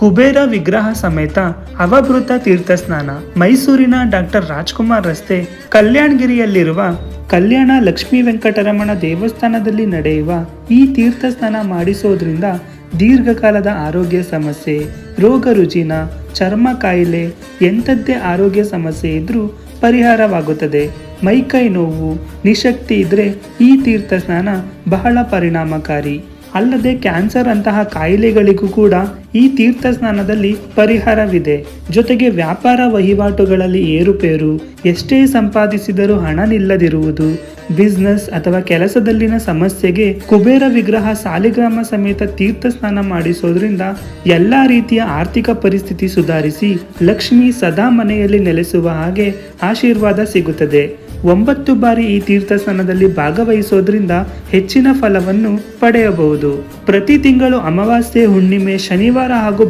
ಕುಬೇರ ವಿಗ್ರಹ ಸಮೇತ ಅವಭೃತ ತೀರ್ಥ ಸ್ನಾನ ಮೈಸೂರಿನ ಡಾಕ್ಟರ್ ರಾಜ್ಕುಮಾರ್ ರಸ್ತೆ, ಕಲ್ಯಾಣಗಿರಿಯಲ್ಲಿರುವ ಕಲ್ಯಾಣ ಲಕ್ಷ್ಮೀ ವೆಂಕಟರಮಣ ದೇವಸ್ಥಾನದಲ್ಲಿ ನಡೆಯುವ ಈ ತೀರ್ಥ ಸ್ನಾನ ಮಾಡಿಸೋದ್ರಿಂದ ದೀರ್ಘಕಾಲದ ಆರೋಗ್ಯ ಸಮಸ್ಯೆ, ರೋಗ ರುಜಿನ, ಚರ್ಮ ಕಾಯಿಲೆ ಎಂಥದ್ದೇ ಆರೋಗ್ಯ ಸಮಸ್ಯೆ ಇದ್ರೂ ಪರಿಹಾರವಾಗುತ್ತದೆ. ಮೈಕೈ ನೋವು, ನಿಶಕ್ತಿ ಇದ್ರೆ ಈ ತೀರ್ಥ ಸ್ನಾನ ಬಹಳ ಪರಿಣಾಮಕಾರಿ. ಅಲ್ಲದೆ ಕ್ಯಾನ್ಸರ್ ಅಂತಹ ಕಾಯಿಲೆಗಳಿಗೂ ಕೂಡ ಈ ತೀರ್ಥ ಸ್ನಾನದಲ್ಲಿ ಪರಿಹಾರವಿದೆ. ಜೊತೆಗೆ ವ್ಯಾಪಾರ ವಹಿವಾಟುಗಳಲ್ಲಿ ಏರುಪೇರು, ಎಷ್ಟೇ ಸಂಪಾದಿಸಿದರೂ ಹಣ ನಿಲ್ಲದಿರುವುದು ಬಿಸ್ನೆಸ್ ಅಥವಾ ಕೆಲಸದಲ್ಲಿನ ಸಮಸ್ಯೆಗೆ ಕುಬೇರ ವಿಗ್ರಹ ಸಾಲಿಗ್ರಾಮ ಸಮೇತ ತೀರ್ಥ ಸ್ನಾನ ಮಾಡಿಸೋದ್ರಿಂದ ಎಲ್ಲ ರೀತಿಯ ಆರ್ಥಿಕ ಪರಿಸ್ಥಿತಿ ಸುಧಾರಿಸಿ ಲಕ್ಷ್ಮಿ ಸದಾ ಮನೆಯಲ್ಲಿ ನೆಲೆಸುವ ಹಾಗೆ ಆಶೀರ್ವಾದ ಸಿಗುತ್ತದೆ. ಒಂಬತ್ತು ಬಾರಿ ಈ ತೀರ್ಥ ಸ್ನಾನದಲ್ಲಿ ಭಾಗವಹಿಸೋದ್ರಿಂದ ಹೆಚ್ಚಿನ ಫಲವನ್ನು ಪಡೆಯಬಹುದು. ಪ್ರತಿ ತಿಂಗಳು ಅಮಾವಾಸ್ಯೆ ಹುಣ್ಣಿಮೆ ಶನಿವಾರ ಹಾಗೂ